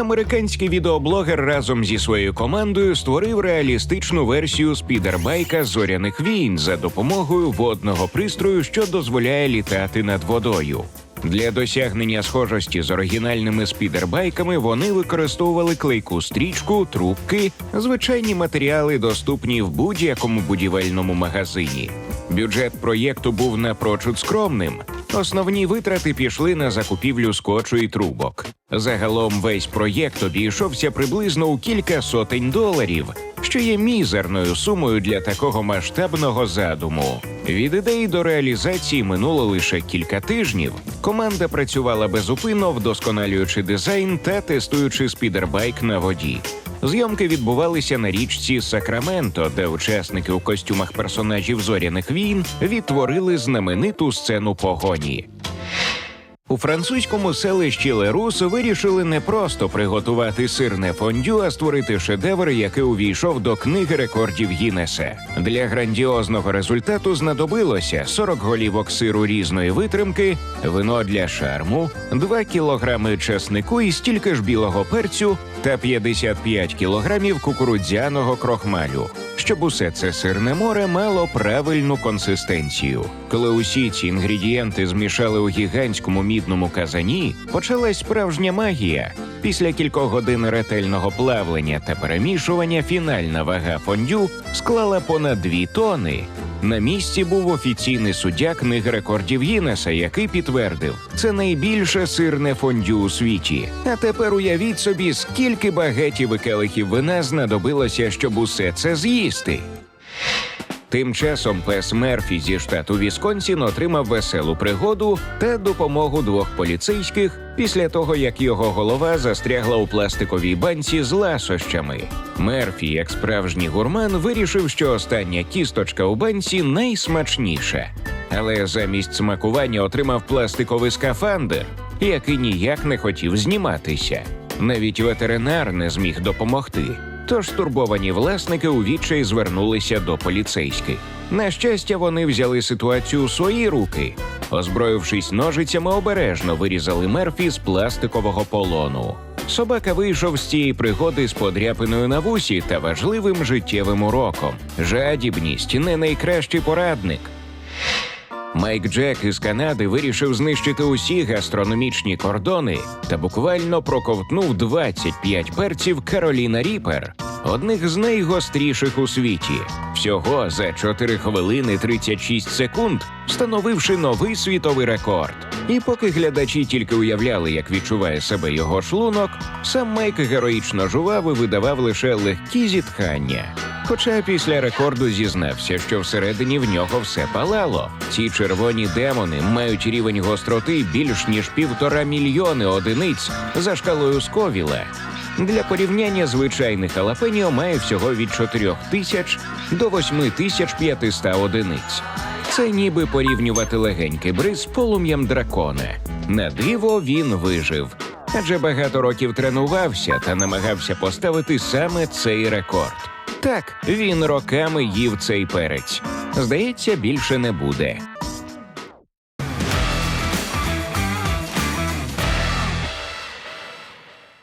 Американський відеоблогер разом зі своєю командою створив реалістичну версію спідербайка зоряних війн за допомогою водного пристрою, що дозволяє літати над водою. Для досягнення схожості з оригінальними спідербайками вони використовували клейку стрічку, трубки, звичайні матеріали, доступні в будь-якому будівельному магазині. Бюджет проєкту був напрочуд скромним. Основні витрати пішли на закупівлю скотчу і трубок. Загалом весь проєкт обійшовся приблизно у кілька сотень доларів, що є мізерною сумою для такого масштабного задуму. Від ідеї до реалізації минуло лише кілька тижнів. Команда працювала безупинно, вдосконалюючи дизайн та тестуючи спідербайк на воді. Зйомки відбувалися на річці Сакраменто, де учасники у костюмах персонажів зоряних війн відтворили знамениту сцену погоні. У французькому селищі Лерус вирішили не просто приготувати сирне фондю, а створити шедевр, який увійшов до книги рекордів Гіннеса. Для грандіозного результату знадобилося 40 голівок сиру різної витримки, вино для шарму, 2 кілограми чеснику і стільки ж білого перцю та 55 кілограмів кукурудзяного крохмалю. Щоб усе це сирне море мало правильну консистенцію. Коли усі ці інгредієнти змішали у гігантському мідному казані, почалась справжня магія. Після кількох годин ретельного плавлення та перемішування фінальна вага фондю склала понад 2 тони. На місці був офіційний суддя книги рекордів Гіннеса, який підтвердив, це найбільше сирне фондю у світі. А тепер уявіть собі, скільки багетів і келихів вина знадобилося, щоб усе це з'їсти. Тим часом пес Мерфі зі штату Вісконсін отримав веселу пригоду та допомогу двох поліцейських після того, як його голова застрягла у пластиковій банці з ласощами. Мерфі, як справжній гурман, вирішив, що остання кісточка у банці найсмачніша. Але замість смакування отримав пластиковий скафандр, який ніяк не хотів зніматися. Навіть ветеринар не зміг допомогти. Тож стурбовані власники у відчаї звернулися до поліцейських. На щастя, вони взяли ситуацію у свої руки. Озброївшись ножицями, обережно вирізали Мерфі з пластикового полону. Собака вийшов з цієї пригоди з подряпиною на вусі та важливим життєвим уроком. Жадібність не найкращий порадник. Майк Джек із Канади вирішив знищити усі гастрономічні кордони та буквально проковтнув 25 перців Кароліна Ріпер, одних з найгостріших у світі. Всього за 4 хвилини 36 секунд, встановивши новий світовий рекорд. І поки глядачі тільки уявляли, як відчуває себе його шлунок, сам Майк героїчно жував і видавав лише легкі зітхання. Хоча після рекорду зізнався, що всередині в нього все палало. Ці червоні демони мають рівень гостроти більш ніж півтора мільйони одиниць за шкалою Сковіла. Для порівняння звичайний халапеніо має всього від 4 тисяч до 8500 одиниць. Це ніби порівнювати легенький бриз з полум'ям дракона. На диво він вижив, адже багато років тренувався та намагався поставити саме цей рекорд. Так, він роками їв цей перець. Здається, більше не буде.